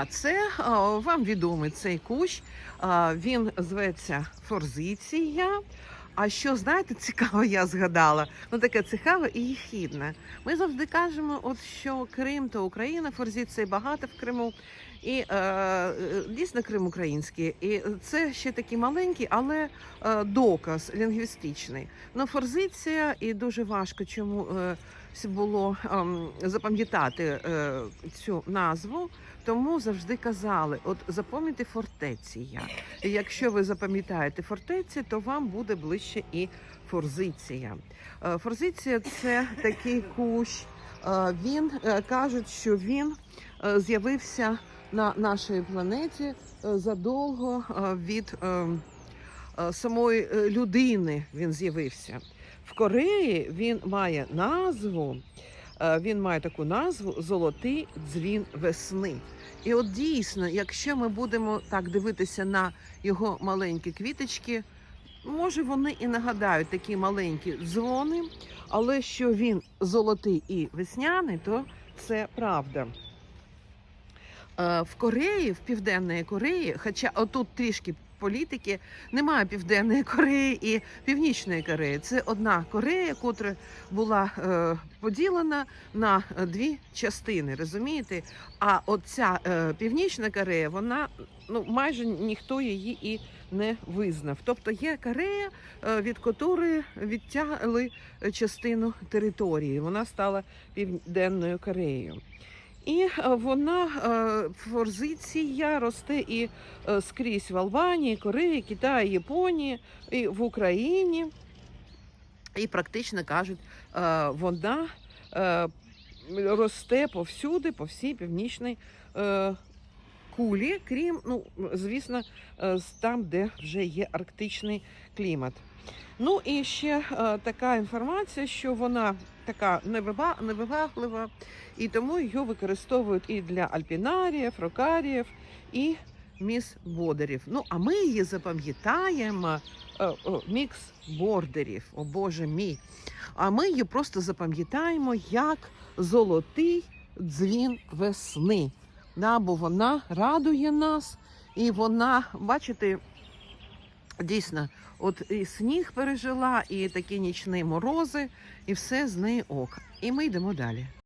А це вам відомий цей кущ. Він зветься форзиція. А що знаєте, цікаво, я згадала. Ну таке цікаве і їхідне. Ми завжди кажемо, от що Крим то Україна, форзиції багато в Криму. І е, е, дійсно Крим український. І це ще такий маленький, але е, доказ лінгвістичний. Ну, форзиція, і дуже важко, чому е, було ем, запам'ятати е, цю назву. Тому завжди казали: от запам'ятайте фортеція. І якщо ви запам'ятаєте фортеці, то вам буде ближче і форзиція. Е, Форзиція це такий кущ. Е, Він е, кажуть, що він е, з'явився на нашій планеті е, задовго е, від е, самої людини. Він з'явився в Кореї. Він має назву. Він має таку назву Золотий дзвін весни. І от дійсно, якщо ми будемо так дивитися на його маленькі квіточки, може вони і нагадають такі маленькі дзвони, але що він золотий і весняний, то це правда. Е, В Кореї, в Південної Кореї, хоча отут трішки політики, немає Південної Кореї і Північної Кореї. Це одна Корея, котра була е, поділена на дві частини, розумієте? А оця е, Північна Корея, вона ну майже ніхто її і не визнав. Тобто є Корея, е, від котрої відтягли частину території. Вона стала Південною Кореєю. І е, вона е, форзиція росте і е, скрізь в Албанії, Кореї, Китаї, Японії, і в Україні. І практично кажуть, вона росте повсюди, по всій північній кулі, крім, ну, звісно, е, там, де вже є арктичний клімат. Ну і ще е, така інформація, що вона така невиба- невибаглива, і тому її використовують і для альпінаріїв, рокаріїв, і міс-бодерів. Ну, а ми її запам'ятаємо е, о, мікс-бордерів, о Боже мій. А ми її просто запам'ятаємо як золотий дзвін весни. Да, бо вона радує нас, і вона, бачите, дійсно, от і сніг пережила, і такі нічні морози, і все з неї ок. І ми йдемо далі.